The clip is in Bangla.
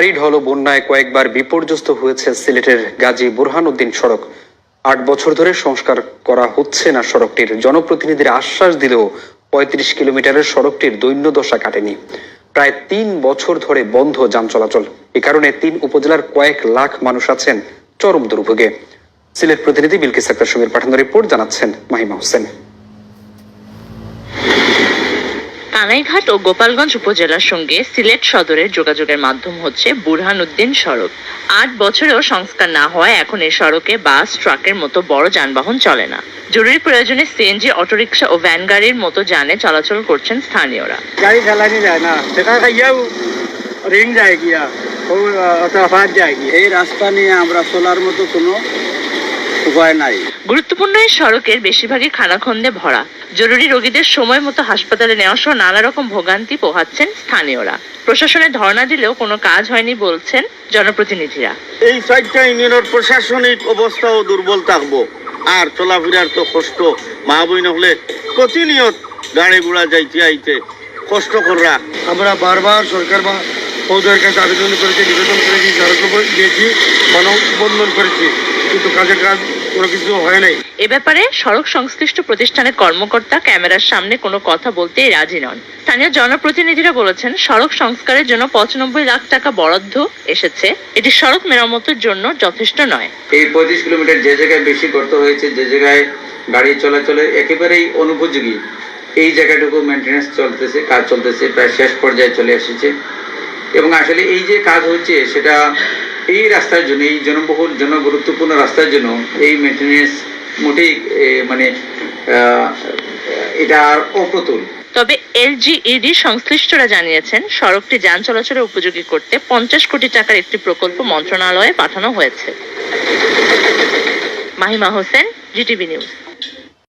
ভারী ঢল বন্যায় কয়েকবার বিপর্যস্ত হয়েছে সিলেটের গাজী বুরহানুদ্দিন সড়ক। আট বছর ধরে সংস্কার করা হচ্ছে না সড়কটির। জনপ্রতিনিধিরা আশ্বাস দিলেও পঁয়ত্রিশ কিলোমিটারের সড়কটির দৈন্য দশা কাটেনি। প্রায় তিন বছর ধরে বন্ধ যান চলাচল। এ কারণে তিন উপজেলার কয়েক লাখ মানুষ আছেন চরম দুর্ভোগে। সিলেট প্রতিনিধি বিলকিস আক্তার সমীর পাঠানো রিপোর্ট জানাচ্ছেন মাহিমা হোসেন। কানাইঘাট ও গোপালগঞ্জ উপজেলার সঙ্গে সিলেট সদরের যোগাযোগের মাধ্যম হচ্ছে বুরহানুদ্দিন সড়ক। আট বছরেও সংস্কার না হওয়ায় এখন এই সড়কে বাস, ট্রাকের মতো বড় যানবাহন চলে না। জরুরি প্রয়োজনে সিএনজি, অটোরিকশা ও ভ্যান গাড়ির মতো যানে চলাচল করছেন স্থানীয়রা। গাড়ি চালানি যায় না। রিং যায় গিয়া। এই রাস্তা নিয়ে আমরা চলার মতো কোনো উপায় নাই। গুরুত্বপূর্ণ এই সড়কের বেশিরভাগই খানাখন্দে ভরা। জরুরি রোগীদের সময় মতো হাসপাতালে নেওয়া সহ নানা রকম ভোগান্তি পোহাচ্ছেন স্থানীয়রা। প্রশাসনে ধর্ণা দিলেও কোনো কাজ হয়নি বলছেন জনপ্রতিনিধিরা। এই চারটা ইউনিয়নের প্রশাসনিক অবস্থাও দুর্বল থাকব। আর চলাফেরার তো কষ্ট। মা বই নহলে প্রতিনিয়ত গাড়ি ঘোড়া যাইতে আইতে কষ্ট কররা। আমরা বারবার সরকার পৌদের কাছে আবেদন করেছি নিবেদন করেছি স্মারক দিয়েছি মানববন্ধন করেছি। কিন্তু কাজের কাজ কোনো কিছু হয় নাই। এ ব্যাপারে সড়ক সংশ্লিষ্ট প্রতিষ্ঠানের কর্মকর্তা ক্যামেরার সামনে কোনো কথা বলতেই রাজি নন। স্থানীয় জনপ্রতিনিধিরা বলেছেন সড়ক সংস্কারের জন্য পঁচানব্বই লাখ টাকা বরাদ্দ এসেছে। এটি সড়ক মেরামতের জন্য যথেষ্ট নয়। এই পঁয়ত্রিশ কিলোমিটার যে জায়গায় বেশি গর্ত হয়েছে যে জায়গায় গাড়ি চলাচলের একেবারেই অনুপযোগী এই জায়গাটুকু মেনটেন্যান্স চলতেছে কাজ চলতেছে প্রায় শেষ পর্যায়ে চলে এসেছে। এবং আসলে এই যে কাজ হচ্ছে, সেটা এই রাস্তার জন্য, এই জনবহুল জন গুরুত্বপূর্ণ রাস্তার জন্য এই মেনটেন্যান্স মোটেই মানে এটা আর অপ্রতুল। তবে এলজিইডি সংশ্লিষ্টরা জানিয়েছেন, সড়কটি যান চলাচলের উপযোগী করতে পঞ্চাশ কোটি টাকার একটি প্রকল্প মন্ত্রণালয়ে পাঠানো হয়েছে। Mahima Hossain, GTV news.